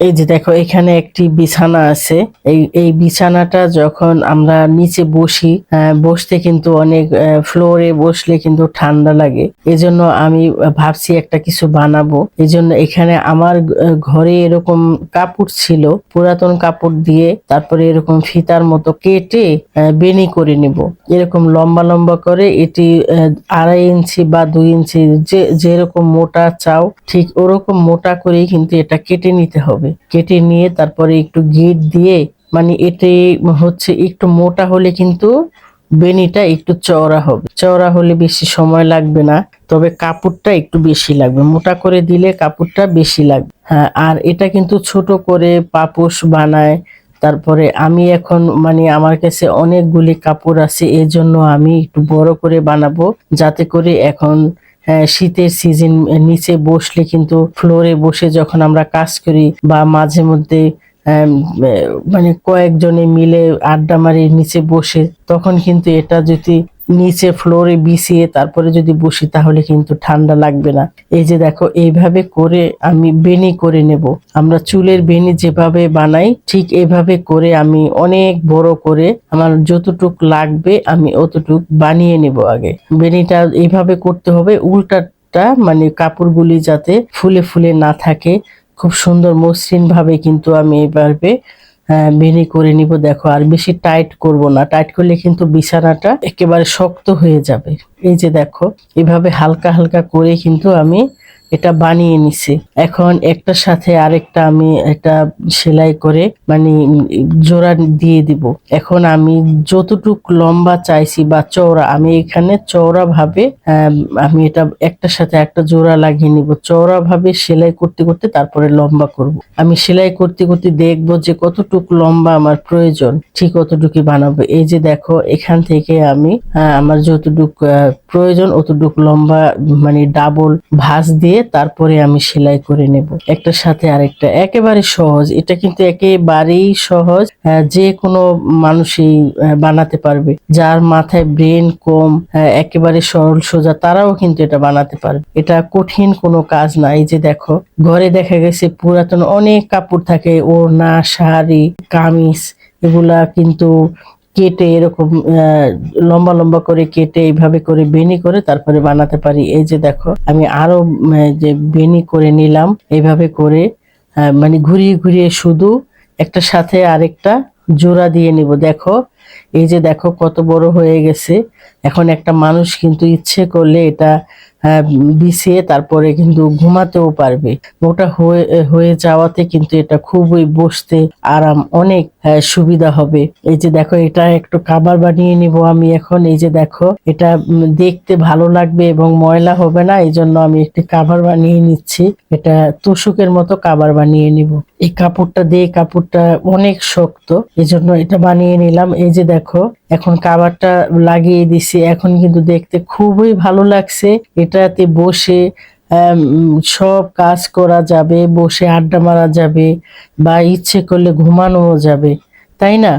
এই যে দেখো, এখানে একটি বিছানা আছে। এই এই বিছানাটা যখন আমরা নিচে বসি বসতে কিন্তু অনেক ফ্লোরে বসলে কিন্তু ঠান্ডা লাগে। এজন্য আমি ভাবছি একটা কিছু বানাবো। এজন্য এখানে আমার ঘরে এরকম কাপড় ছিল, পুরাতন কাপড় দিয়ে তারপরে এরকম ফিতার মতো কেটে বেনি করে নিব। এরকম লম্বা লম্বা করে, এটি আড়াই ইঞ্চি বা দুই ইঞ্চি যে, যেরকম মোটা চাও, ঠিক ওরকম মোটা করেই কিন্তু এটা কেটে নিতে হবে। কেটে নিয়ে তারপরে একটু গিট দিয়ে মানে এতে হচ্ছে একটু মোটা হলে কিন্তু বেনিটা একটু চওড়া হবে। চওড়া হলে বেশি সময় লাগবে না, তবে কাপড়টা একটু বেশি লাগবে। মোটা করে দিলে কাপড়টা বেশি লাগবে। হ্যাঁ আর এটা কিন্তু ছোট করে পাপোশ বানায়। তারপরে আমি এখন মানে আমার কাছে অনেকগুলি কাপড় আছে, এজন্য আমি একটু বড় করে বানাবো, যাতে করে এখন শীতের সিজন নিচে বসলে কিন্তু ফ্লোরে বসে যখন আমরা কাজ করি বা মাঝে মধ্যে মানে কয়েকজনে মিলে আড্ডা মারি, নিচে বসে, তখন কিন্তু এটা যদি নিচে ফ্লোরে বিছিয়ে তারপরে যদি বসি তাহলে কিন্তু ঠান্ডা লাগবে না। এই যে দেখো, এইভাবে করে আমি বেনি করে নেব। আমরা চুলের বেনি যেভাবে বানাই, ঠিক এইভাবে করে আমি অনেক বড় করে আমার যতটুক লাগবে আমি অতটুক বানিয়ে নেব আগে। বেনিটা এইভাবে করতে হবে, উল্টাটা মানে কাপড়গুলি যাতে ফুলে ফুলে না থাকে। খুব সুন্দর মসৃণ ভাবে কিন্তু আমি এইভাবে হ্যাঁ, বেনি করে নিব দেখো আর বেশি টাইট করব না। টাইট করলে কিন্তু বিছানাটা একেবারে শক্ত হয়ে যাবে। এই যে দেখো এভাবে হালকা হালকা করে কিন্তু আমি এটা বানিয়ে নিছি। এখন একটার সাথে আরেকটা আমি এটা সেলাই করে মানে জোড়া দিয়ে দিব। এখন আমি যতটুক লম্বা চাইছি বা চওড়া আমি এখানে চওড়া ভাবে আম, এটা একটার সাথে একটা জোড়া লাগিয়ে নিব। চওড়া ভাবে সেলাই করতে করতে তারপরে লম্বা করব। আমি সেলাই করতে করতে দেখব যে কতটুক লম্বা আমার প্রয়োজন ঠিক অতটুকুই বানাবো। এই যে দেখো এখান থেকে আমি আমার যতটুক প্রয়োজন অতটুক লম্বা মানে ডাবল ভাঁজ দিয়ে তারপরে আমি সেলাই করে নেব। একটার সাথে আরেকটা। একেবারে সহজ। এটা কিন্তু একেবারেই সহজ। আহ, যে কোনো মানুষই বানাতে পারবে। যার মাথায় ব্রেন কম আহ, একেবারে সরল সোজা তারাও কিন্তু এটা বানাতে পারবে। এটা কঠিন কোনো কাজ না। এই যে দেখো ঘরে দেখা গেছে পুরাতন অনেক কাপড় থাকে। ওড়না শাড়ি কামিজ এগুলা কিন্তু কেটে এরকম লম্বা লম্বা করে কেটে এইভাবে করে বেনি করে তারপরে বানাতে পারি। এই যে দেখো, আমি আরও যে বেনি করে নিলাম। এইভাবে করে মানে ঘুরিয়ে ঘুরিয়ে শুধু একটা সাথে আরেকটা জোড়া দিয়ে নিব। দেখো, এই যে দেখো কত বড় হয়ে গেছে। এখন একটা মানুষ কিন্তু ইচ্ছে করলে এটা বিছিয়ে তারপরে কিন্তু ঘুমাতেও পারবে। ওটা হয়ে হয়ে যাওয়াতে কিন্তু এটা খুবই বসতে আরাম অনেক আহ, সুবিধা হবে। এই যে দেখো এটা একটু কাবার বানিয়ে নিব আমি এখন। এই যে দেখো এটা দেখতে ভালো লাগবে এবং ময়লা হবে না এই জন্য আমি একটি কাবার বানিয়ে নিচ্ছি। এটা তোষকের মতো কাবার বানিয়ে নিব। এই কাপড়টা দিয়ে কাপড়টা অনেক শক্ত এই জন্য এটা বানিয়ে নিলাম। এই যে দেখো, এখন কাবারটা লাগিয়ে দিছি। এখন কিন্তু দেখতে খুবই ভালো লাগছে। এটাতে বসে সব কাজ করা যাবে, বসে আড্ডা মারা যাবে বা ইচ্ছে করলে ঘুমানোও যাবে, তাই না?